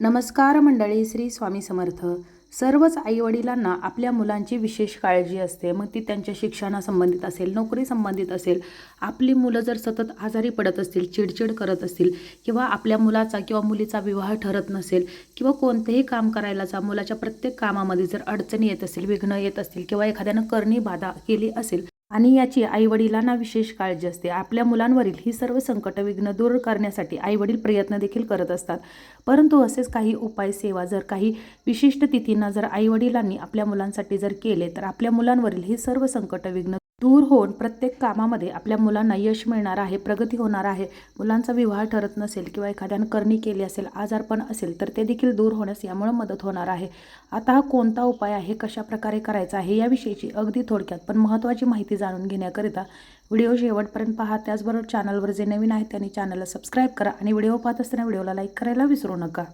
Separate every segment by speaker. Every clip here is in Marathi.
Speaker 1: नमस्कार मंडळी श्री स्वामी समर्थ. सर्वच आईवडिलांना आपल्या मुलांची विशेष काळजी असते. मग ती त्यांच्या शिक्षणासंबंधित असेल नोकरी संबंधित असेल आपली मुलं जर सतत आजारी पडत असतील चिडचिड करत असतील किंवा आपल्या मुलाचा किंवा मुलीचा विवाह ठरत नसेल किंवा कोणतेही काम करायला जा मुलाच्या प्रत्येक कामामध्ये जर अडचणी येत असतील विघ्न येत असतील किंवा एखाद्यानं करणी बाधा केली असेल आणि याची आईवडिलांना विशेष काळजी असते. आपल्या मुलांवरील ही सर्व संकट विघ्न दूर करण्यासाठी आईवडील प्रयत्न देखील करत असतात. परंतु असेच काही उपाय सेवा जर काही विशिष्ट तिथींना जर आईवडिलांनी आपल्या मुलांसाठी जर केले तर आपल्या मुलांवरील ही सर्व संकट विघ्न दूर होऊन प्रत्येक कामामध्ये आपल्या मुलांना यश मिळणार आहे प्रगती होणार आहे. मुलांचा विवाह ठरत नसेल किंवा एखाद्यानं करणी केली असेल आजारपण असेल तर ते देखील दूर होण्यास यामुळे मदत होणार आहे. आता हा कोणता उपाय आहे कशा प्रकारे करायचा आहे याविषयीची अगदी थोडक्यात पण महत्त्वाची माहिती जाणून घेण्याकरिता व्हिडिओ शेवटपर्यंत पहा. त्याचबरोबर चॅनलवर जे नवीन आहेत त्यांनी चॅनलला सबस्क्राईब करा आणि व्हिडिओ पाहत असताना व्हिडिओला लाईक करायला विसरू नका.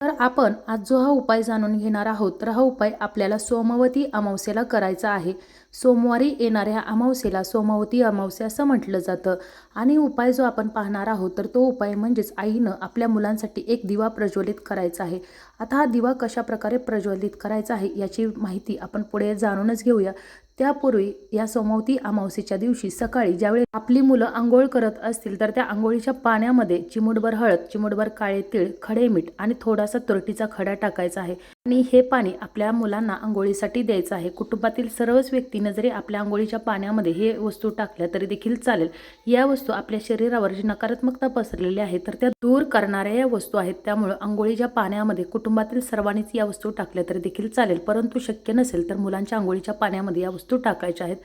Speaker 1: तर आपण आज जो हा उपाय जाणून घेणार आहोत तर हा उपाय आपल्याला सोमवती अमावस्येला करायचा आहे. सोमवारी येणाऱ्या अमावस्येला सोमावती अमावस्या असं म्हटलं जातं. आणि उपाय जो आपण पाहणार आहोत तर तो उपाय म्हणजेच आईनं आपल्या मुलांसाठी एक दिवा प्रज्वलित करायचा आहे. आता हा दिवा कशा प्रकारे प्रज्वलित करायचा आहे याची माहिती आपण पुढे जाणूनच घेऊया. त्यापूर्वी या सोमवती अमावस्येच्या दिवशी सकाळी ज्यावेळी आपली मुलं आंघोळ करत असतील तर त्या आंघोळीच्या पाण्यामध्ये चिमुटभर हळद चिमुटभर काळे तीळ खडे मीठ आणि थोडासा तुरटीचा खडा टाकायचा आहे. आणि हे पाणी आपल्या मुलांना आंघोळीसाठी द्यायचं आहे. कुटुंबातील सर्वच पद्धतीने जरी आपल्या आंघोळीच्या पाण्यामध्ये हे वस्तू टाकल्या तरी देखील चालेल. या वस्तू आपल्या शरीरावर जी नकारात्मकता पसरलेली आहे तर त्या दूर करणाऱ्या या वस्तू आहेत. त्यामुळं आंघोळीच्या पाण्यामध्ये कुटुंबातील सर्वांनीच या वस्तू टाकल्या तरी देखील चालेल. परंतु शक्य नसेल तर मुलांच्या आंघोळीच्या पाण्यामध्ये या वस्तू टाकायच्या आहेत.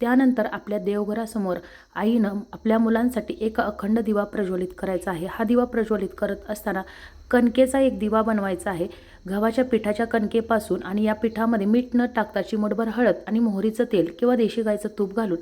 Speaker 1: त्यानंतर आपल्या देवघरासमोर आईनं आपल्या मुलांसाठी एक अखंड दिवा प्रज्वलित करायचा आहे. हा दिवा प्रज्वलित करत असताना कणकेचा एक दिवा बनवायचा आहे. गव्हाच्या पिठाच्या कणकेपासून आणि या पिठामध्ये मीठ न टाकता चिमटभर हळद आणि मोहरीचं तेल किंवा देशी गाईचं तूप घालून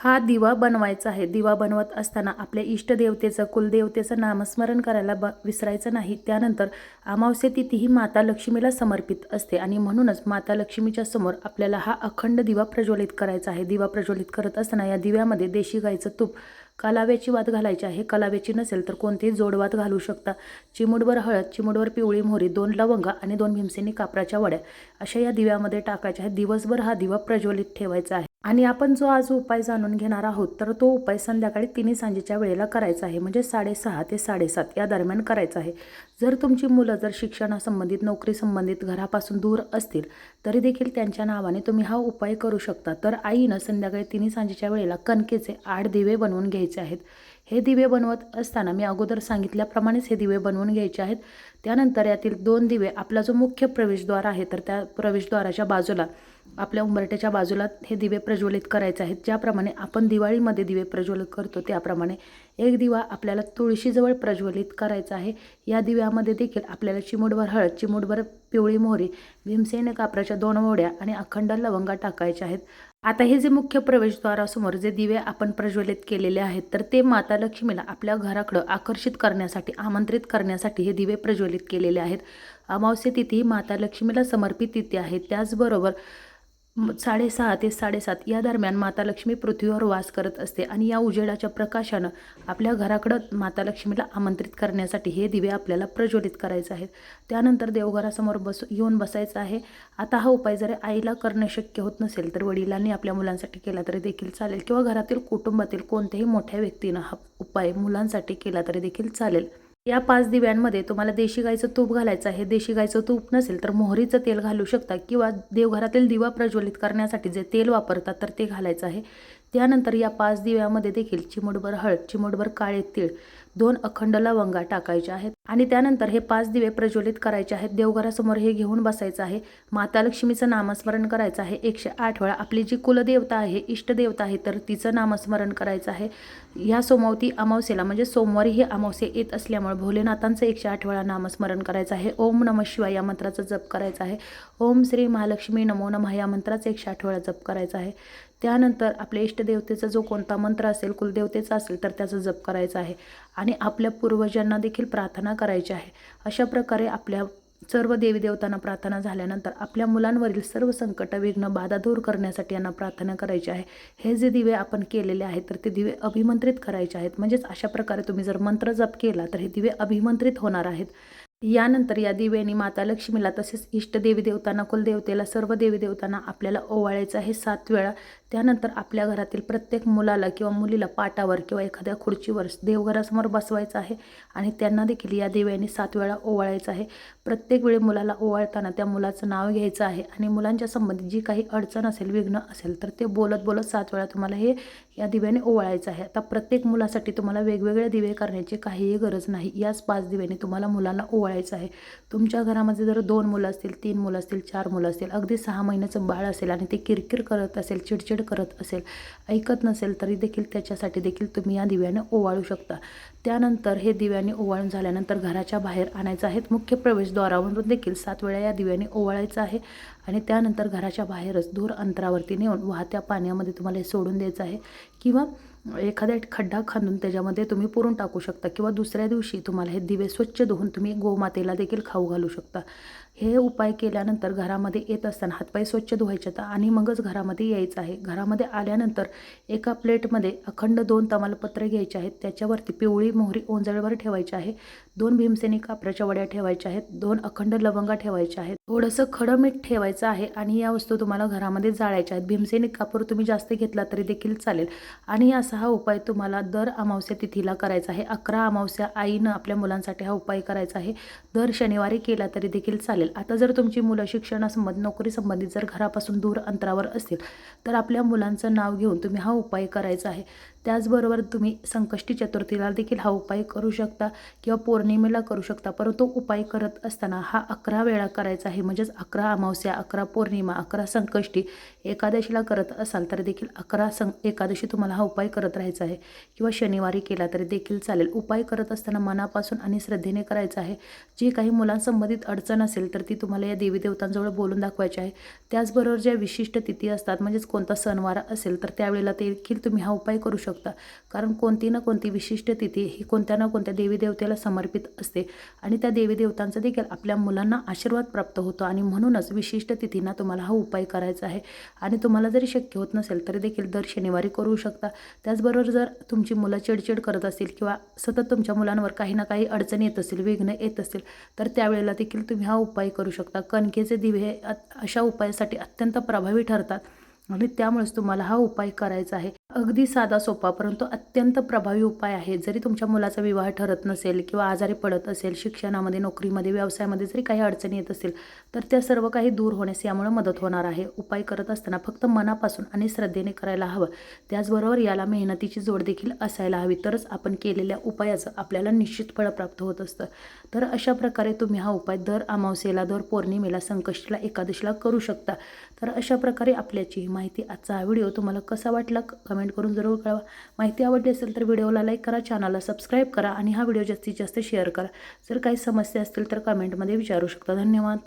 Speaker 1: हा दिवा बनवायचा आहे. दिवा बनवत असताना आपल्या इष्टदेवतेचं कुलदेवतेचं नामस्मरण करायला ब विसरायचं नाही. त्यानंतर अमावस्या तिथी ही माता लक्ष्मीला समर्पित असते आणि म्हणूनच माता लक्ष्मीच्या समोर आपल्याला हा अखंड दिवा प्रज्वलित करायचा आहे. दिवा प्रज्वलित करत असताना या दिव्यामध्ये देशी गाईचं तूप कलाव्याची वात घालायची आहे. कलाव्याची नसेल तर कोणतीही जोडवात घालू शकता. चिमुडवर हळद चिमुडवर पिवळी मोहरी दोन लवंगा आणि दोन भीमसेनी कापराच्या वड्या अशा या दिव्यामध्ये टाकायच्या आहेत. दिवसभर हा दिवा प्रज्वलित ठेवायचा आहे. आणि आपण जो आज उपाय जाणून घेणार आहोत तर तो उपाय संध्याकाळी तिन्ही सांजेच्या वेळेला करायचा आहे. म्हणजे साडेसहा ते साडेसात या दरम्यान करायचा आहे. जर तुमची मुलं जर शिक्षणासंबंधित नोकरी संबंधित घरापासून दूर असतील तरी देखील त्यांच्या नावाने तुम्ही हा उपाय करू शकता. तर आईनं संध्याकाळी तिन्ही सांजेच्या वेळेला कणकेचे आठ दिवे बनवून घ्यायचे आहेत. हे दिवे बनवत असताना मी अगोदर सांगितल्याप्रमाणेच हे दिवे बनवून घ्यायचे आहेत. त्यानंतर यातील दोन दिवे आपला जो मुख्य प्रवेशद्वार आहे तर त्या प्रवेशद्वाराच्या बाजूला आपल्या उंबरट्याच्या बाजूला हे दिवे प्रज्वलित करायचे आहेत. ज्याप्रमाणे आपण दिवाळीमध्ये दिवे प्रज्वलित करतो त्याप्रमाणे एक दिवा आपल्याला तुळशीजवळ प्रज्वलित करायचा आहे. या दिव्यामध्ये देखील आपल्याला चिमुडभर हळद चिमुडभर पिवळी मोहरी भीमसेन कापराच्या दोन वड्या आणि अखंड लवंगा टाकायच्या आहेत. आता हे जे मुख्य प्रवेशद्वारासमोर जे दिवे आपण प्रज्वलित केलेले आहेत तर ते माता लक्ष्मीला आपल्या घराकडं आकर्षित करण्यासाठी आमंत्रित करण्यासाठी हे दिवे प्रज्वलित केलेले आहेत. अमावस्या तिथी माता लक्ष्मीला समर्पित तिथी आहे. त्याचबरोबर साडेसहा ते साडेसात या दरम्यान माता लक्ष्मी पृथ्वीवर वास करत असते आणि या उजेडाच्या प्रकाशानं आपल्या घराकडं माता लक्ष्मीला आमंत्रित करण्यासाठी हे दिवे आपल्याला प्रज्वलित करायचे आहेत. त्यानंतर देवघरासमोर बस येऊन बसायचं आहे. आता हा उपाय जर आईला करणं शक्य होत नसेल तर वडिलांनी आपल्या मुलांसाठी केला तरी देखील चालेल किंवा घरातील कुटुंबातील कोणत्याही मोठ्या व्यक्तीनं हा उपाय मुलांसाठी केला तरी देखील चालेल. या पाच दिव्यांमध्ये तुम्हाला देशी गाईचं तूप घालायचं आहे. देशी गाईचं तूप नसेल तर मोहरीचं तेल घालू शकता किंवा देवघरातील दिवा प्रज्वलित करण्यासाठी जे तेल वापरतात तर ते घालायचं आहे. त्यानंतर या पाच दिव्यामध्ये देखील चिमुटभर हळद चिमुटभर काळे तीळ दोन अखंड लवंगा टाकायच्या आहेत. आणि त्यानंतर हे पाच दिवे प्रज्वलित करायचे आहेत. देवघरासमोर हे घेऊन बसायचं आहे. माता लक्ष्मीचं नामस्मरण करायचं आहे. एकशे आठ वेळा आपली जी कुलदेवता आहे इष्टदेवता आहे तर तिचं नामस्मरण करायचं आहे. ह्या सोमवती अमावस्येला म्हणजे सोमवारी हे अमावस्या येत असल्यामुळे भोलेनाथांचं एकशे आठ वेळा नामस्मरण करायचं आहे. ओम नम शिवाय या मंत्राचा जप करायचा आहे. ओम श्री महालक्ष्मी नमो नमः या मंत्राचा एकशे आठ वेळा जप करायचा आहे. त्यानंतर आपल्या इष्टदेवतेचा जो कोणता मंत्र असेल कुलदेवतेचा असेल तर त्याचा जप करायचा आहे. आणि आपल्या पूर्वजांना देखील प्रार्थना करायची आहे. अशा प्रकारे आपल्या सर्व देवी देवतांना प्रार्थना झाल्यानंतर आपल्या मुलांवरील सर्व संकट विघ्न बाधा दूर करण्यासाठी यांना प्रार्थना करायची आहे. हे जे दिवे आपण केलेले आहेत तर ते दिवे अभिमंत्रित करायचे आहेत. म्हणजेच अशा प्रकारे तुम्ही जर मंत्र जप केला तर हे दिवे अभिमंत्रित होणार आहेत. यानंतर या दिव्यांनी माता लक्ष्मीला तसेच इष्ट देवी देवतांना कुलदेवतेला सर्व देवी देवतांना आपल्याला ओवाळायचं आहे सात वेळा. त्यानंतर आपल्या घरातील प्रत्येक मुलाला किंवा मुलीला पाटावर किंवा एखाद्या खुर्चीवर देवघरासमोर बसवायचं आहे आणि त्यांना देखील या दिव्याने सात वेळा ओवाळायचं आहे. प्रत्येक वेळी मुलाला ओवाळताना त्या मुलाचं नाव घ्यायचं आहे आणि मुलांच्या संबंधित जी काही अडचण असेल विघ्न असेल तर ते बोलत बोलत सात वेळा तुम्हाला हे या दिव्याने ओवाळायचं आहे. आता प्रत्येक मुलासाठी तुम्हाला वेगवेगळे दिवे करण्याची काहीही गरज नाही. याच पाच दिव्याने तुम्हाला मुलांना ओवाळायचं आहे. तुमच्या घरामध्ये जर दोन मुलं असतील तीन मुलं असतील चार मुलं असतील अगदी सहा महिन्याचं बाळ असेल आणि ते किरकिर करत असेल चिडचिड करत असेल ऐकत नसेल तरी देखील त्याच्यासाठी देखील तुम्ही या दिव्याने ओवाळू शकता. त्यानंतर हे दिव्याने ओवाळून झाल्यानंतर घराच्या बाहेर आणायचं आहे. मुख्य प्रवेशद्वारावरून देखील सात वेळा या दिव्याने ओवाळायचं आहे. आणि त्यानंतर घराच्या बाहेरच दूर अंतरावरती नेऊन वाहत्या पाण्यामध्ये तुम्हाला हे सोडून द्यायचं आहे. किंवा एखादा खड्डा खांदून त्याच्यामध्ये तुम्ही पुरून टाकू शकता. किंवा दुसऱ्या दिवशी तुम्हाला हे दिवे स्वच्छ धुवून तुम्ही गोमातेला देखील खाऊ घालू शकता. हे उपाय केल्यानंतर घरामध्ये येत असताना हातपाय स्वच्छ धुवायचे तर आणि मगच घरामध्ये यायचं आहे. घरामध्ये आल्यानंतर एका प्लेटमध्ये अखंड दोन तमालपत्र घ्यायचे आहेत. त्याच्यावरती पिवळी मोहरी ओंजळवर ठेवायची आहे. दोन भीमसेनी कापराच्या वड्या ठेवायच्या आहेत. दोन अखंड लवंगा ठेवायच्या आहेत. थोडंसं खडं मीठ ठेवायचं आहे आणि या वस्तू तुम्हाला घरामध्ये जाळायच्या आहेत. भीमसेनी कापूर तुम्ही जास्त घेतला तरी देखील चालेल. आणि असा हा उपाय तुम्हाला दर अमावस्या तिथीला करायचा आहे. अकरा अमावस्या आईनं आपल्या मुलांसाठी हा उपाय करायचा आहे. दर शनिवारी केला तरी देखील चालेल. आता जर तुमची मुलं शिक्षणासंबंध नोकरी संबंधित जर घरापासून दूर अंतरावर असतील तर आपल्या मुलांचं नाव घेऊन तुम्ही हा उपाय करायचा आहे. त्याचबरोबर तुम्ही संकष्टी चतुर्थीला देखील हा उपाय करू शकता किंवा पौर्णिमेला करू शकता. परंतु उपाय करत असताना हा अकरा वेळा करायचा आहे. म्हणजेच अकरा अमावस्या अकरा पौर्णिमा अकरा संकष्टी एकादशीला करत असाल तर देखील अकरा सं एकादशी तुम्हाला हा उपाय करत राहायचा आहे. किंवा शनिवारी केला तरी देखील चालेल. उपाय करत असताना मनापासून आणि श्रद्धेने करायचा आहे. जी काही मुलांसंबंधित अडचण असेल तर ती तुम्हाला या देवी देवतांजवळ बोलून दाखवायची आहे. त्याचबरोबर ज्या विशिष्ट तिथी असतात म्हणजेच कोणता सणवार असेल तर त्यावेळेला देखील तुम्ही हा उपाय करू शकता. कारण कोणती ना कोणती विशिष्ट तिथी ही कोणत्या ना कोणत्या देवी देवतेला समर्पित असते. आणि त्या देवी देवतांचा देखील आपल्या मुलांना आशीर्वाद प्राप्त होतो. आणि म्हणूनच विशिष्ट तिथींना तुम्हाला हा उपाय करायचा आहे. आणि तुम्हाला जरी शक्य होत नसेल तरी देखील दर शनिवारी करू शकता. त्याचबरोबर जर तुमची मुलं चिडचिड करत असतील किंवा सतत तुमच्या मुलांवर काही ना काही अडचण येत असेल विघ्न येत असेल तर त्यावेळेला देखील तुम्ही हा उपाय करू शकता. कणकेचे दिवे हे अशा उपायासाठी अत्यंत प्रभावी ठरतात. आणि त्यामुळेच तुम्हाला हा उपाय करायचा आहे. अगदी साधा सोपा परंतु अत्यंत प्रभावी उपाय आहे. जरी तुमच्या मुलाचा विवाह ठरत नसेल किंवा आजारी पडत असेल शिक्षणामध्ये नोकरीमध्ये व्यवसायामध्ये जरी काही अडचणी येत असेल तर त्या सर्व काही दूर होण्यास यामुळे मदत होणार आहे. उपाय करत असताना फक्त मनापासून आणि श्रद्धेने करायला हवं. त्याचबरोबर याला मेहनतीची जोड देखील असायला हवी. तरच आपण केलेल्या उपायाचं आपल्याला निश्चित फळ प्राप्त होत असतं. तर अशा प्रकारे तुम्ही हा उपाय दर अमावस्येला दर पौर्णिमेला संकष्टीला एकादशीला करू शकता. तर अशा प्रकारे आपल्याची माहिती आजचा हा व्हिडिओ तुम्हाला कसा वाटला? कमेंट करून जरूर कळवा. माहिती आवडली असेल तर व्हिडिओला लाईक करा चॅनलला सबस्क्राईब करा आणि हा व्हिडिओ जास्तीत जास्त शेअर करा. जर काही समस्या असतील तर कमेंटमध्ये विचारू शकता. धन्यवाद.